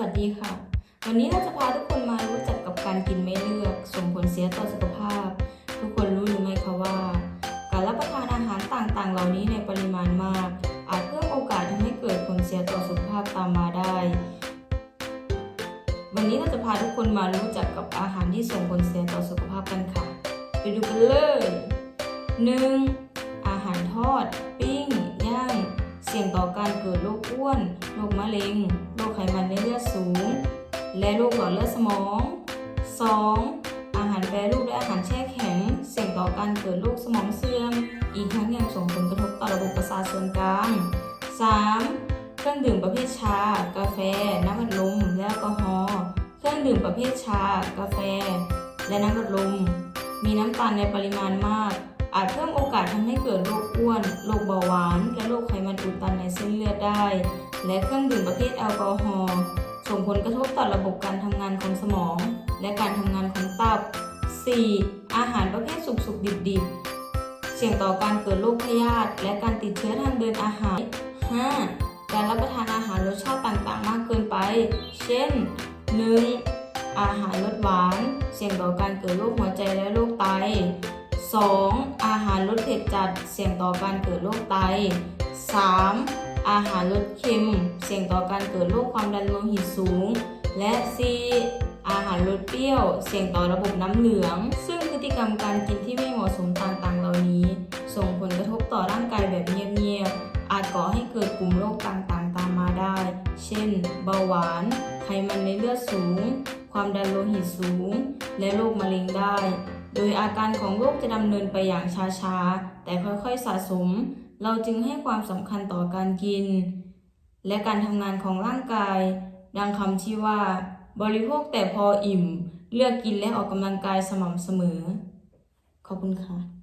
วัสดีค่ะ วันนี้เราจะพาทุกคนมารู้จักกับการกินไม่เลือก ส่งผลเสียต่อสุขภาพ ทุกคนรู้หรือไม่คะว่า การรับประทานอาหารต่างๆ เหล่านี้ในปริมาณมาก อาจเพิ่มโอกาสทำให้เกิดผลเสียต่อสุขภาพตามมาได้ วันนี้เราจะพาทุกคนมารู้จักกับอาหารที่ส่งผลเสียต่อสุขภาพกันค่ะ ไปดูกันเลย 1. อาหารทอด เสี่ยงต่อการเกิดโรคอ้วน โรคมะเร็ง โรคไขมันในเลือดสูง และโรคหลอดเลือดสมอง 2. อาหารแปรรูปและอาหารแช่แข็ง เสี่ยงต่อการเกิดโรคสมองเสื่อม อีกทั้งยังส่งผลกระทบต่อระบบประสาทส่วนกลาง 3. เครื่องดื่มประเภทชา กาแฟ น้ำอัดลม และแอลกอฮอล์ เครื่องดื่มประเภทชา กาแฟ และน้ำอัดลม มีน้ำตาลในปริมาณมาก อาจเพิ่มโอกาสทำให้เกิดโรคอ้วน โรคเบาหวาน และโรคไขมันอุดตันในเส้นเลือดได้ และเครื่องดื่มประเภทแอลกอฮอล์ส่งผลกระทบต่อระบบการทำงานของสมอง และการทำงานของตับ 4. อาหารประเภทสุกๆดิบๆเสี่ยงต่อการเกิดโรคพยาธิและการติดเชื้อทางเดินอาหาร 5. การรับประทานอาหารรสชาติต่างๆ มากเกินไป เช่น 1. อาหารรสหวาน เสี่ยงต่อการเกิดโรคหัวใจและโรคไต 2. อาหารรสเผ็ดจัดเสี่ยงต่อการเกิดโรคไต 3. อาหารรสเค็ม เสี่ยงต่อการเกิดโรคความดันโลหิตสูง และ 4. อาหารรสเปรี้ยว เสี่ยงต่อระบบน้ำเหลือง ซึ่งพฤติกรรมการกินที่ไม่เหมาะสมต่างๆ เหล่านี้ ส่งผลกระทบต่อร่างกายแบบเงียบๆ อาจก่อให้เกิดกลุ่มโรคต่างๆ ตามมาได้ เช่น เบาหวาน ไขมันในเลือดสูง ความดันโลหิตสูง และโรคมะเร็งได้ โดยอาการของโรคจะดำเนินไปอย่างช้าๆ แต่ค่อยๆสะสม เราจึงให้ความสำคัญต่อการกิน และการทำงานของร่างกาย ดังคำที่ว่า บริโภคแต่พออิ่ม เลือกกินและออกกำลังกายสม่ำเสมอ ขอบคุณค่ะ